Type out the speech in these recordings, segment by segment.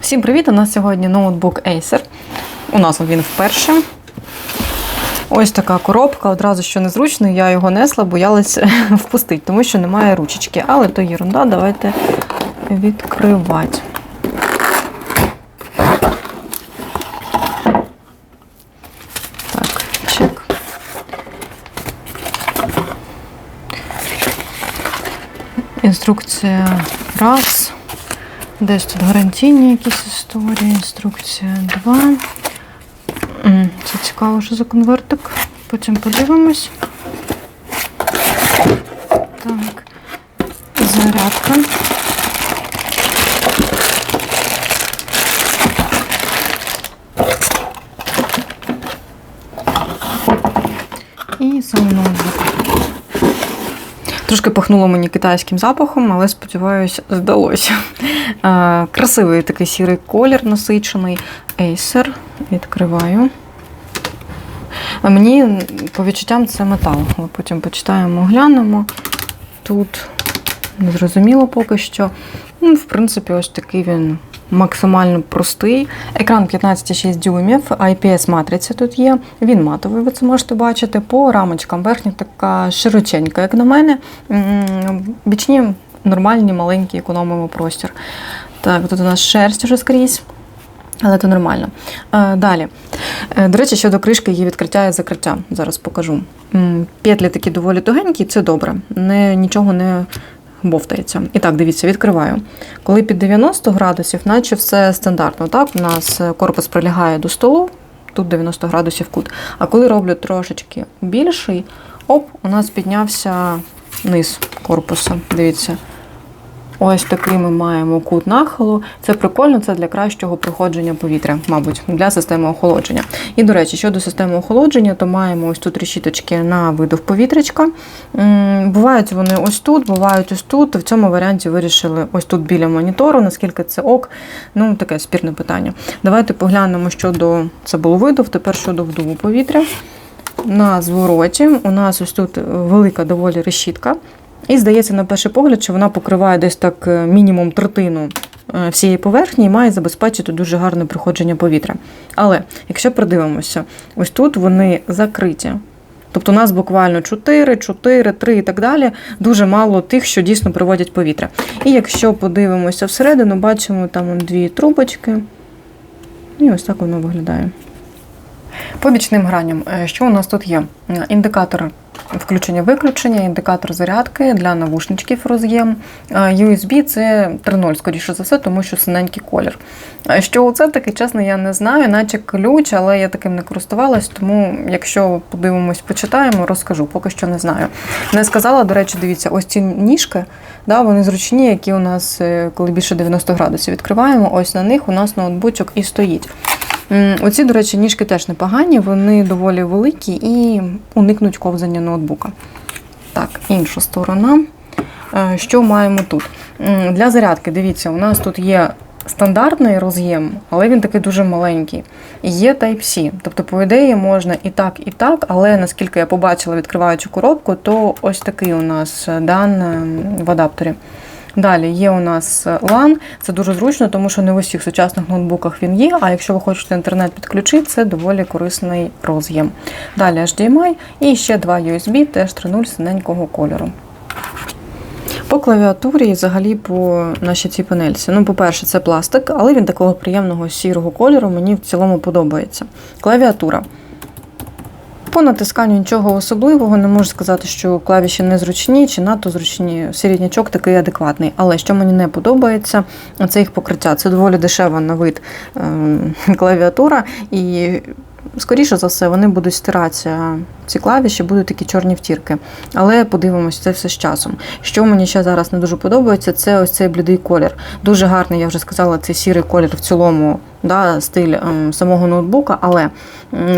Всім привіт! У нас сьогодні ноутбук Acer. У нас він вперше. Ось така коробка, одразу що незручно, я його несла, боялася впустити, тому що немає ручечки. Але то єрунда, давайте відкривати. Так, чек. Інструкція раз. Десь тут гарантійні якісь історії. Інструкція 2. Це цікаво, що за конвертик. Потім подивимось. Так. Зарядка. І сам ноутбук. Трошки пахнуло мені китайським запахом, але сподіваюся, здалося. Красивий такий сірий колір насичений. Acer. Відкриваю. А мені по відчуттям це метал. Ми потім почитаємо, глянемо. Тут незрозуміло поки що. Ну, в принципі, ось такий він максимально простий. Екран 15,6 дюймів, IPS-матриця тут є. Він матовий, ви це можете бачити. По рамочкам верхня така широченька, як на мене. Бічні нормальні, маленькі, економимо простір. Так, тут у нас шерсть уже скрізь. Але це нормально. Е, Далі. Е, До речі, щодо кришки, її відкриття і закриття. Зараз покажу. Петлі такі доволі тугенькі, це добре. Не, нічого не бовтається. І так, дивіться, відкриваю. Коли під 90 градусів, наче все стандартно. Так, у нас е, корпус прилягає до столу, тут 90 градусів кут. А коли роблю трошечки більший, оп, у нас піднявся низ корпусу. Дивіться. Ось такий ми маємо кут нахилу. Це прикольно, це для кращого проходження повітря, мабуть, для системи охолодження. І, до речі, щодо системи охолодження, то маємо ось тут решіточки на видув повітрячка. Бувають вони ось тут, бувають ось тут. В цьому варіанті вирішили ось тут біля монітору, наскільки це ок. Ну, таке спірне питання. Давайте поглянемо щодо це було видув, тепер щодо вдуву повітря. На звороті у нас ось тут велика доволі решітка. І здається, на перший погляд, що вона покриває десь так е, мінімум третину е, всієї поверхні і має забезпечити дуже гарне проходження повітря. Але якщо придивимося, ось тут вони закриті. Тобто у нас буквально 4, 4, 3 і так далі. Дуже мало тих, що дійсно приводять повітря. І якщо подивимося всередину, бачимо там дві трубочки. І ось так воно виглядає. По бічним граням, е, що у нас тут є? Індикатор включення-виключення, індикатор зарядки для навушничків роз'єм. Е, USB це 3.0, скоріше за все, тому що синенький колір. Е, Що це таке, чесно, я не знаю, наче ключ, але я таким не користувалась, тому якщо подивимось, почитаємо, розкажу, поки що не знаю. Не сказала, до речі, дивіться, ось ці ніжки, да, вони зручні, які у нас, е, коли більше 90 градусів відкриваємо, ось на них у нас ноутбучок і стоїть. Оці, до речі, ніжки теж непогані, вони доволі великі і уникнуть ковзання ноутбука. Так, інша сторона. Е, Що маємо тут? Для зарядки, дивіться, у нас тут є стандартний роз'єм, але він такий дуже маленький. Є Type-C. Тобто, по ідеї, можна і так, і так, але наскільки я побачила, відкриваючи коробку, то ось такий у нас е, дан е, в адапторі. Далі є у нас LAN, це дуже зручно, тому що не в усіх сучасних ноутбуках він є. А якщо ви хочете інтернет підключити, це доволі корисний роз'єм. Далі HDMI і ще два USB, теж 3.0 синенького кольору. По клавіатурі і взагалі по нашій цій панельці. Ну, по-перше, це пластик, але він такого приємного сірого кольору мені в цілому подобається. Клавіатура. По натисканню нічого особливого, не можу сказати, що клавіші незручні чи надто зручні. Середнячок такий адекватний. Але що мені не подобається, це їх покриття. Це доволі дешева на вид ем, клавіатура, і скоріше за все вони будуть стиратися. Ці клавіші будуть такі чорні втірки. Але подивимося це все з часом. Що мені ще зараз не дуже подобається, це ось цей блідий колір. Дуже гарний, я вже сказала, цей сірий колір в цілому да, стиль ем, самого ноутбука, але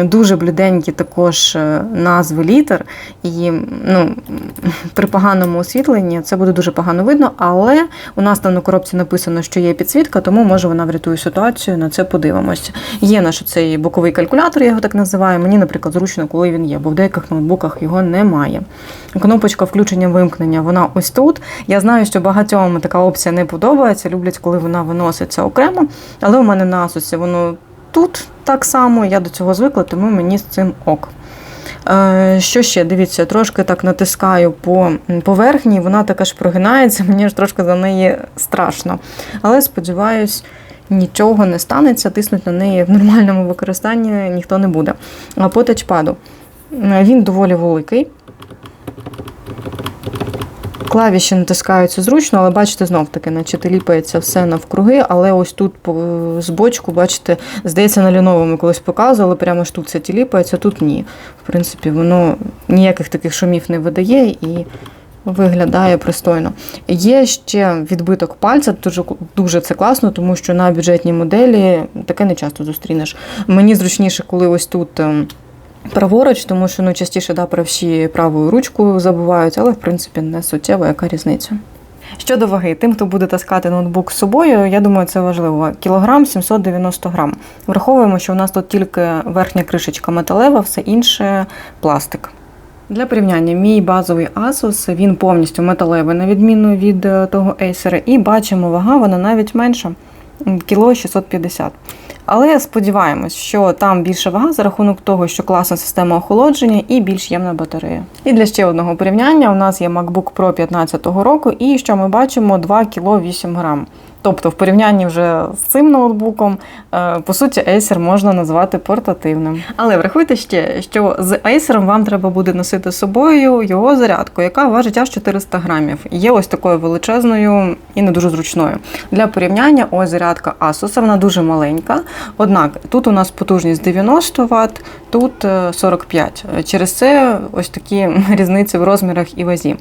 дуже бліденькі також е, назви літер. І ну, при поганому освітленні це буде дуже погано видно, але у нас там на коробці написано, що є підсвітка, тому може вона врятує ситуацію. На це подивимося. Є наш цей боковий калькулятор, я його так називаю. Мені, наприклад, зручно, коли він є, бо в деяких ноутбуках його немає. Кнопочка включення вимкнення, вона ось тут. Я знаю, що багатьом така опція не подобається, люблять, коли вона виноситься окремо, але у мене на Asus воно тут так само, я до цього звикла, тому мені з цим ок. Е, Що ще? Дивіться, трошки так натискаю по поверхні, вона така ж прогинається, мені ж трошки за неї страшно. Але сподіваюсь, нічого не станеться, тиснуть на неї в нормальному використанні ніхто не буде. А по тачпаду Е, він доволі великий. Клавіші натискаються зручно, але бачите, знов таки, наче ліпається все навкруги, але ось тут з бочку, бачите, здається, на ліновому колись показували, прямо ж тут це тіліпається, тут ні. В принципі, воно ніяких таких шумів не видає і виглядає пристойно. Є ще відбиток пальця, дуже, дуже це класно, тому що на бюджетній моделі таке не часто зустрінеш. Мені зручніше, коли ось тут. Праворуч, тому що ну, частіше да, правші правою ручкою забувають, але в принципі не суттєво, яка різниця. Щодо ваги, тим, хто буде таскати ноутбук з собою, я думаю, це важливо. Кілограм 790 грам. Враховуємо, що у нас тут тільки верхня кришечка металева, все інше пластик. Для порівняння, мій базовий Asus, він повністю металевий, на відміну від е, того Acer, і бачимо, вага вона навіть менша, кіло 650. Але сподіваємось, що там більша вага за рахунок того, що класна система охолодження і більш ємна батарея. І для ще одного порівняння у нас є MacBook Pro 15 року, і що ми бачимо 2 кг 8 грам. Тобто, в порівнянні вже з цим ноутбуком, е, по суті, Acer можна назвати портативним. Але врахуйте ще, що з Acer вам треба буде носити з собою його зарядку, яка важить аж 400 грамів. Є ось такою величезною і не дуже зручною. Для порівняння, ось зарядка Asus, вона дуже маленька. Однак тут у нас потужність 90 Вт, тут е, 45. Через це ось такі різниці в розмірах і вазі.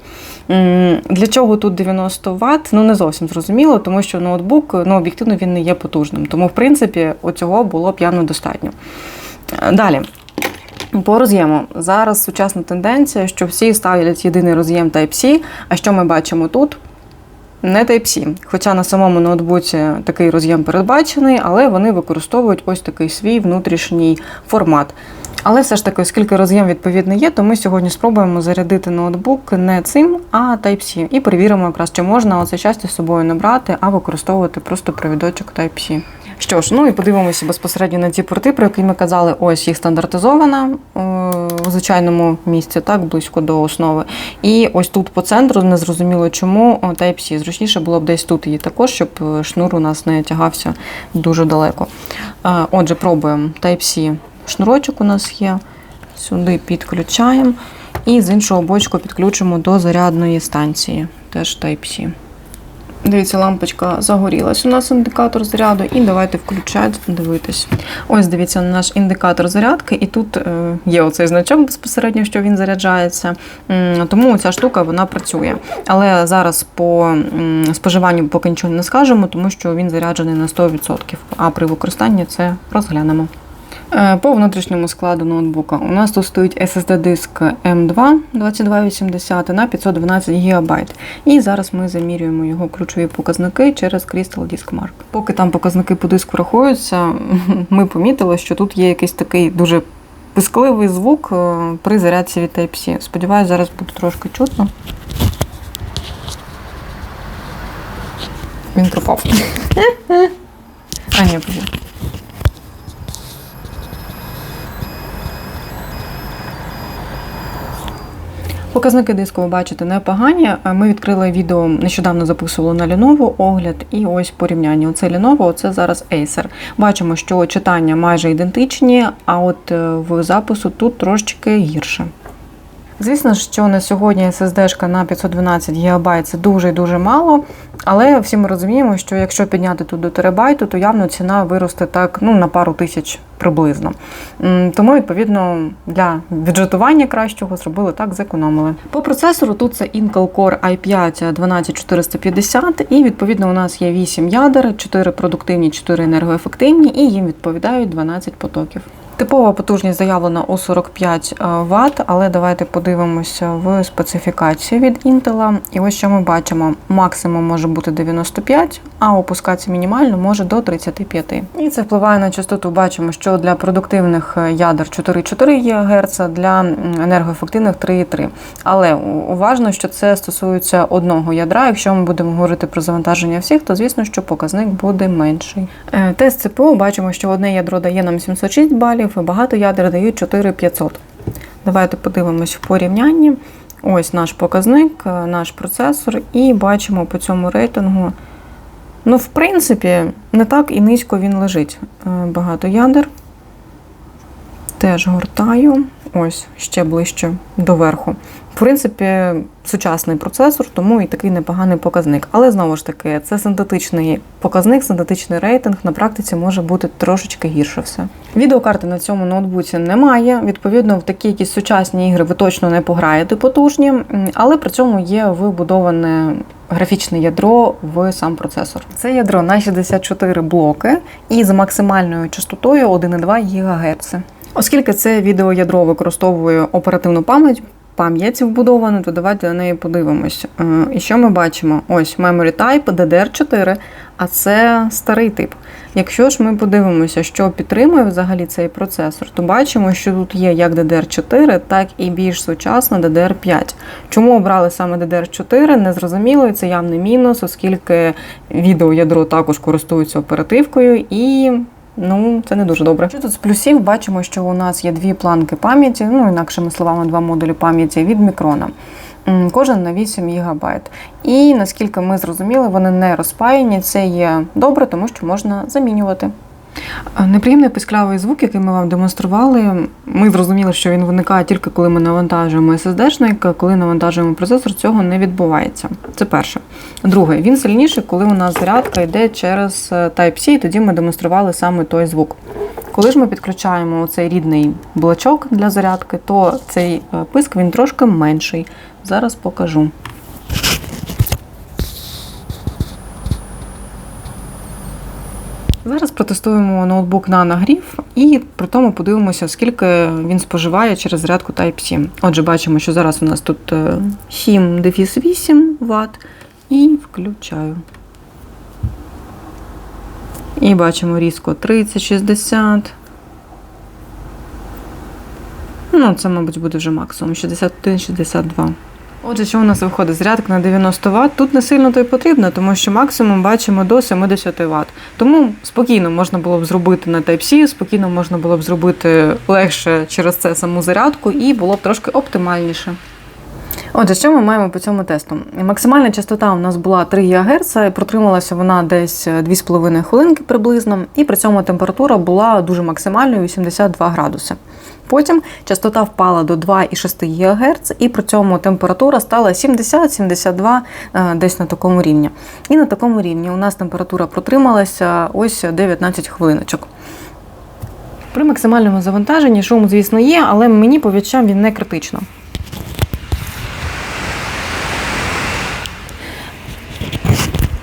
Для чого тут 90 Вт? Ну не зовсім зрозуміло, тому що ноутбук ну, об'єктивно він не є потужним. Тому, в принципі, оцього було б явно достатньо. Далі. По роз'єму. Зараз сучасна тенденція, що всі ставлять єдиний роз'єм Type-C, а що ми бачимо тут? Не Type-C. Хоча на самому ноутбуці такий роз'єм передбачений, але вони використовують ось такий свій внутрішній формат. Але все ж таки, оскільки роз'єм відповідний є, то ми сьогодні спробуємо зарядити ноутбук не цим, а Type-C. І перевіримо, якраз чи можна оце щастя з собою не брати, а використовувати просто провідочок Type-C. Що ж, ну і подивимося безпосередньо на ці порти, про які ми казали. Ось їх стандартизована е, в звичайному місці, так близько до основи. І ось тут по центру незрозуміло чому Type-C. Зручніше було б десь тут її також, щоб е, шнур у нас не тягався дуже далеко. Е, Отже, пробуємо Type-C. Шнурочок у нас є. Сюди підключаємо. І з іншого бочку підключимо до зарядної станції. Теж Type-C. Дивіться, лампочка загорілась. У нас індикатор заряду, і давайте включати, дивитись. Ось дивіться наш індикатор зарядки, і тут е, є оцей значок безпосередньо, що він заряджається. Тому ця штука вона працює. Але зараз по споживанню поки нічого не скажемо, тому що він заряджений на 100%. А при використанні це розглянемо. Е, По внутрішньому складу ноутбука у нас тут стоїть SSD-диск M2 2280 на 512 ГБ. І зараз ми замірюємо його ключові показники через Crystal Disk Mark. Поки там показники по диску рахуються, ми помітили, що тут є якийсь такий дуже пискливий звук е, при зарядці від Type-C. Сподіваюсь, зараз буде трошки чутно. Він пропав. А, ні, Показники диску ви бачите непогані. Ми відкрили відео, нещодавно записували на Lenovo огляд, і ось порівняння. Оце Lenovo, оце зараз Acer. Бачимо, що читання майже ідентичні, а от е, в запису тут трошечки гірше. Звісно, що на сьогодні SSD на 512 ГБ це дуже і дуже мало, Але всі ми розуміємо, що якщо підняти тут до терабайту, то явно ціна виросте так ну, на пару тисяч приблизно. Тому, відповідно, для бюджетування кращого зробили так, зекономили. По процесору тут це Intel Core i5 12450, і відповідно у нас є 8 ядер, 4 продуктивні, 4 енергоефективні, і їм відповідають 12 потоків. Типова потужність заявлена у 45 Вт, але давайте подивимося в специфікації від Intel. І ось що ми бачимо: максимум може бути 95, а опускатися мінімально може до 35. І це впливає на частоту. Бачимо, що для продуктивних ядер 4,4 ГГц, для енергоефективних 3,3. Але уважно, що це стосується одного ядра. Якщо ми будемо говорити про завантаження всіх, то звісно, що показник буде менший. Е, Тест ЦПУ бачимо, що одне ядро дає нам 706 балів, і багато ядер дають 4500. Давайте подивимось в порівнянні. Ось наш показник, е, наш процесор, і бачимо по цьому рейтингу. Ну, в принципі, не так і низько він лежить. Е, Багато ядер. Теж гортаю. Ось ще ближче до верху. В принципі, сучасний процесор, тому і такий непоганий показник. Але знову ж таки, це синтетичний показник, синтетичний рейтинг. На практиці може бути трошечки гірше все. Відеокарти на цьому ноутбуці немає. Відповідно, в такі якісь сучасні ігри ви точно не пограєте потужні, але при цьому є вбудоване графічне ядро в сам процесор. Це ядро на 64 блоки і з максимальною частотою 1,2 ГГц. Оскільки це відеоядро використовує оперативну пам'ять, пам'ять вбудовану, то давайте на неї подивимось. Е, І що ми бачимо? Ось Memory Type DDR4, а це старий тип. Якщо ж ми подивимося, що підтримує взагалі цей процесор, то бачимо, що тут є як DDR4, так і більш сучасна DDR5. Чому обрали саме DDR4, незрозуміло, і це явний мінус, оскільки відеоядро також користується оперативкою і. Ну, це не дуже добре. Що тут з плюсів бачимо, що у нас є дві планки пам'яті, ну інакшими словами, два модулі пам'яті від мікрона. Кожен на 8 ГБ. І наскільки ми зрозуміли, вони не розпаяні. Це є добре, тому що можна замінювати. Е, Неприємний писклявий звук, який ми вам демонстрували. Ми зрозуміли, що він виникає тільки коли ми навантажуємо SSD-шник, коли навантажуємо процесор, цього не відбувається. Це перше. Друге, він сильніший, коли у нас зарядка йде через е, Type-C, і тоді ми демонстрували саме той звук. Коли ж ми підключаємо цей рідний блочок для зарядки, то цей е, писк він трошки менший. Зараз покажу. Зараз протестуємо ноутбук на нагрів і при тому подивимося, скільки він споживає через зарядку Type-C. Отже, бачимо, що зараз у нас тут е, 7-8 Вт і включаю. І бачимо різко 30-60. Ну, це, мабуть, буде вже максимум 61-62. Отже, що у нас виходить? Зарядка на 90 Вт. Тут не сильно то й потрібно, тому що максимум бачимо до 70 Вт. Тому спокійно можна було б зробити на Type-C, спокійно можна було б зробити легше через це саму зарядку і було б трошки оптимальніше. Отже, що ми маємо по цьому тесту? Максимальна частота у нас була 3 ГГц, протрималася вона десь 2,5 хвилинки приблизно, і при цьому температура була дуже максимальною 82 градуси. Потім частота впала до 2,6 ГГц, і при цьому температура стала 70-72 е, десь на такому рівні. І на такому рівні у нас температура протрималася ось 19 хвилиночок. При максимальному завантаженні шум, звісно, є, але мені по він не критично.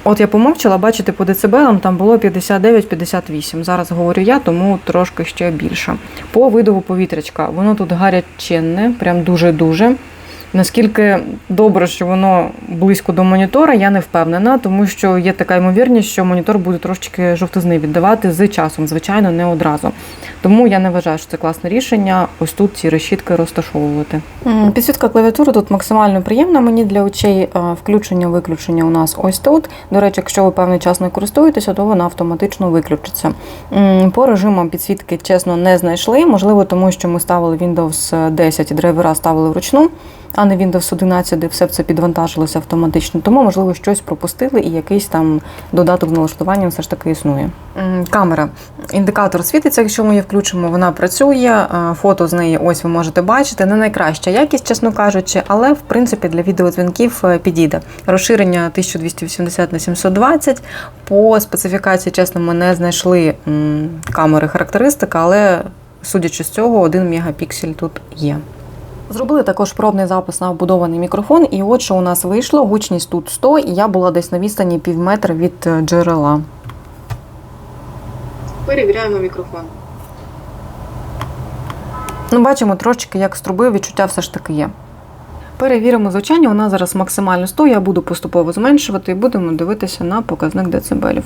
От я помовчала, бачите, по децибелам там було 59-58. Зараз говорю я, тому трошки ще більше. По видову повітрячка, воно тут гаряченне, прям дуже-дуже. Наскільки добре, що воно близько до монітора, я не впевнена, тому що є така ймовірність, що монітор буде трошечки жовтизни віддавати з часом, звичайно, не одразу. Тому я не вважаю, що це класне рішення. Ось тут ці решітки розташовувати. Підсвітка клавіатури тут максимально приємна мені для очей. Е, Включення-виключення у нас ось тут. До речі, якщо ви певний час не користуєтеся, то вона автоматично виключиться. По режимам підсвітки, чесно, не знайшли. Можливо, тому що ми ставили Windows 10 і драйвера ставили вручну. А не Windows 11, де все це підвантажилося автоматично. Тому, можливо, щось пропустили і якийсь там додаток з налаштуванням все ж таки існує. Камера. Індикатор світиться, якщо ми її включимо, вона працює. Е, Фото з неї ось ви можете бачити. Не найкраща якість, чесно кажучи, але в принципі для відеодзвінків е, підійде. Розширення 1280 на 720. По специфікації, чесно, ми не знайшли камери характеристика, але судячи з цього, 1 мегапіксель тут є. Зробили також пробний запис на вбудований мікрофон, і от що у нас вийшло. Гучність тут 100, і я була десь на відстані пів метра від е, джерела. Перевіряємо мікрофон. Ну, бачимо трошечки, як з труби відчуття все ж таки є. Перевіримо звучання, вона зараз максимально 100, я буду поступово зменшувати і будемо дивитися на показник децибелів.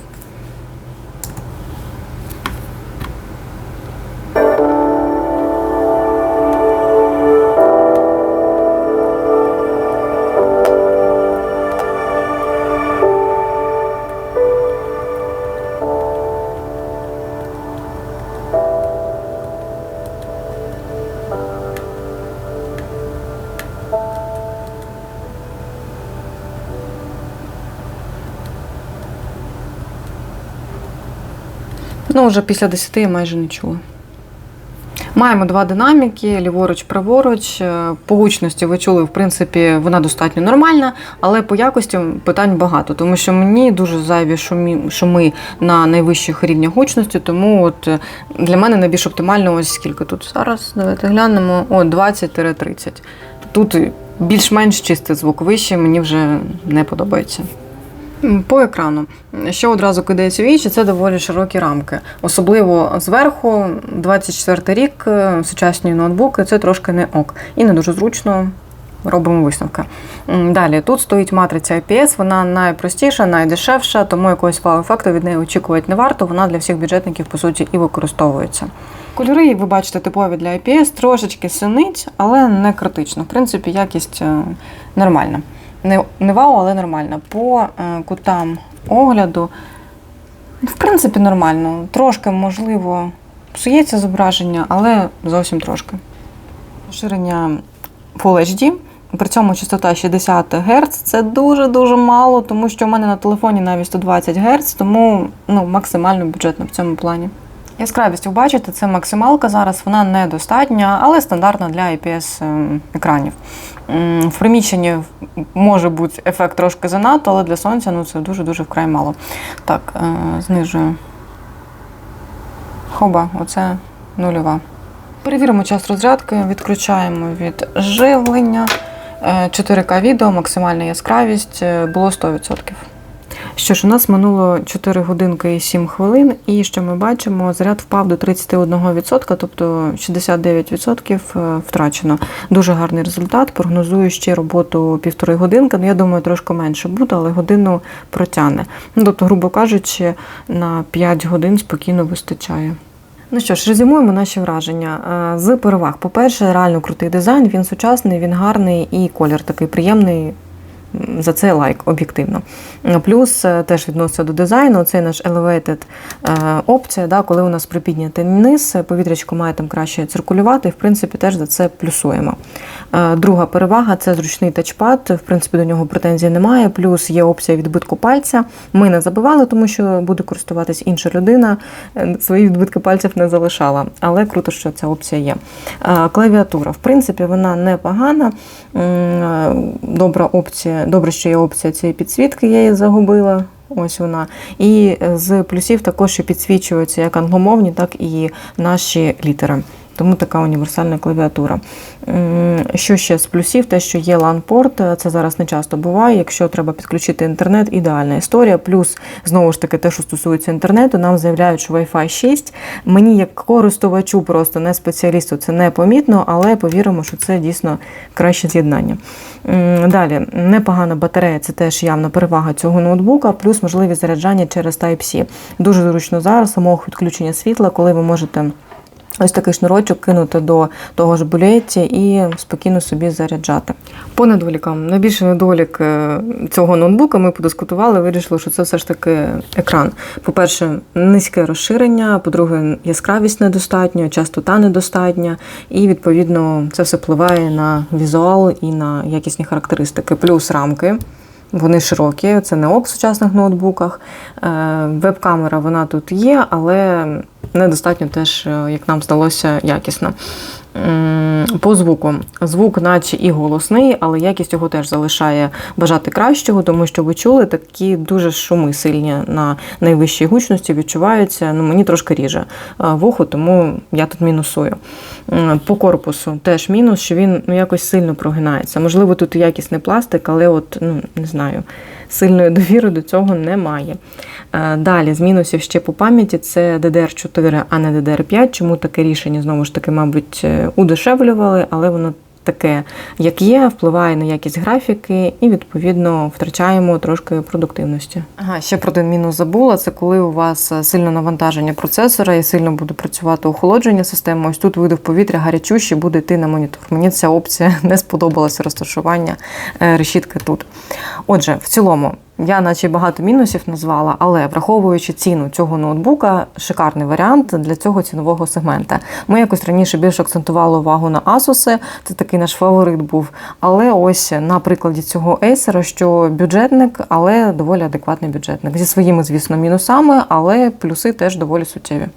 Ну, вже після 10 я майже не чула. Маємо два динаміки, ліворуч, праворуч. Е, По гучності ви чули, в принципі, вона достатньо нормальна, але по якості питань багато, тому що мені дуже зайві шумі, шуми на найвищих рівнях гучності, тому от е, для мене найбільш оптимально ось скільки тут зараз. Давайте глянемо. О, 20-30. Тут більш-менш чистий звук вищий, мені вже не подобається. По екрану. Що одразу кидається вічі, це доволі широкі рамки. Особливо зверху, 24 рік, е, сучасні ноутбуки, це трошки не ок. І не дуже зручно. Робимо висновки. Далі тут стоїть матриця IPS, вона найпростіша, найдешевша, тому якогось вау-ефекту від неї очікувати не варто. Вона для всіх бюджетників по суті і використовується. Кольори, ви бачите, типові для IPS, трошечки синить, але не критично. В принципі, якість е, нормальна. Не, не вау, але нормальна. По е, кутам огляду, в принципі, нормально. Трошки, можливо, псується зображення, але зовсім трошки. Розширення Full HD. При цьому частота 60 Гц це дуже-дуже мало, тому що в мене на телефоні навіть 120 Гц, тому ну, максимально бюджетно в цьому плані. Яскравість, ви бачите, це максималка зараз, вона недостатня, але стандартна для IPS ем. В приміщенні може бути ефект трошки занадто, але для сонця ну, це дуже-дуже вкрай мало. Так, е, знижую. Хоба, оце нульова. Перевіримо час розрядки, відключаємо від живлення. Е, 4К відео, максимальна яскравість е, було 100%. Що ж, у нас минуло 4 годинки і 7 хвилин, і що ми бачимо, заряд впав до 31%, тобто 69% е, втрачено. Дуже гарний результат. Прогнозую ще роботу півтори годинки. Ну, я думаю, трошки менше буде, але годину протягне. Ну, тобто, грубо кажучи, на 5 годин спокійно вистачає. Ну що ж, резюмуємо наші враження. Е, З переваг. По-перше, реально крутий дизайн, він сучасний, він гарний і колір такий приємний. За це лайк, об'єктивно. Е, Плюс е, теж відноситься до дизайну. Це наш elevated е, опція, да, коли у нас припіднятий низ, повітрячко має там краще циркулювати, і в принципі теж за це плюсуємо. Е, Друга перевага це зручний тачпад. В принципі, до нього претензій немає. Плюс є опція відбитку пальця. Ми не забивали, тому що буде користуватись інша людина. Е, Свої відбитки пальців не залишала, але круто, що ця опція є. Е, Клавіатура, в принципі, вона непогана. Е, Добра опція, добре, що є опція цієї підсвітки, я її загубила. Ось вона. І з плюсів також підсвічуються як англомовні, так і наші літери. Тому така універсальна клавіатура. Що ще з плюсів? Те, що є LAN-порт, це зараз не часто буває. Якщо треба підключити інтернет, ідеальна історія. Плюс, знову ж таки, те, що стосується інтернету, нам заявляють, що Wi-Fi 6. Мені, як користувачу, просто не спеціалісту, це не помітно, але повіримо, що це дійсно краще з'єднання. Далі, непогана батарея, це теж явна перевага цього ноутбука, плюс можливість заряджання через Type-C. Дуже зручно зараз, самого відключення світла, коли ви можете Ось такий шнурочок кинути до того ж булеті і спокійно собі заряджати. По недолікам. Найбільший недолік е, цього ноутбука ми подискутували, вирішили, що це все ж таки екран. По-перше, низьке розширення, по-друге, яскравість недостатньо, частота недостатня, і відповідно це все впливає на візуал і на якісні характеристики. Плюс рамки. Вони широкі, це не ок в сучасних ноутбуках. Е, Веб-камера вона тут є, але недостатньо теж, е, як нам здалося, якісно. По звуку. Звук, наче і голосний, але якість його теж залишає бажати кращого, тому що ви чули такі дуже шуми сильні на найвищій гучності, відчуваються. Ну, мені трошки ріже вухо, тому я тут мінусую. По корпусу теж мінус, що він ну, якось сильно прогинається. Можливо, тут якісний пластик, але от, ну, не знаю, сильної довіри до цього немає. Е, Далі, з мінусів ще по пам'яті, це DDR4, а не DDR5. Чому таке рішення, знову ж таки, мабуть, е, удешевлювали, але воно таке, як є, впливає на якість графіки і, відповідно, втрачаємо трошки продуктивності. Ага, ще про один мінус забула. Це коли у вас сильно сильне навантаження процесора і сильно буде працювати охолодження системи. Ось тут видав повітря гарячущий буде йти на монітор. Мені ця опція не сподобалася розташування е, решітки тут. Отже, в цілому. Я наче багато мінусів назвала, але враховуючи ціну цього ноутбука, шикарний варіант для цього цінового сегмента. Ми якось раніше більше акцентували увагу на Asus, це такий наш фаворит був. Але ось на прикладі цього Acer, що бюджетник, але доволі адекватний бюджетник. Зі своїми, звісно, мінусами, але плюси теж доволі суттєві.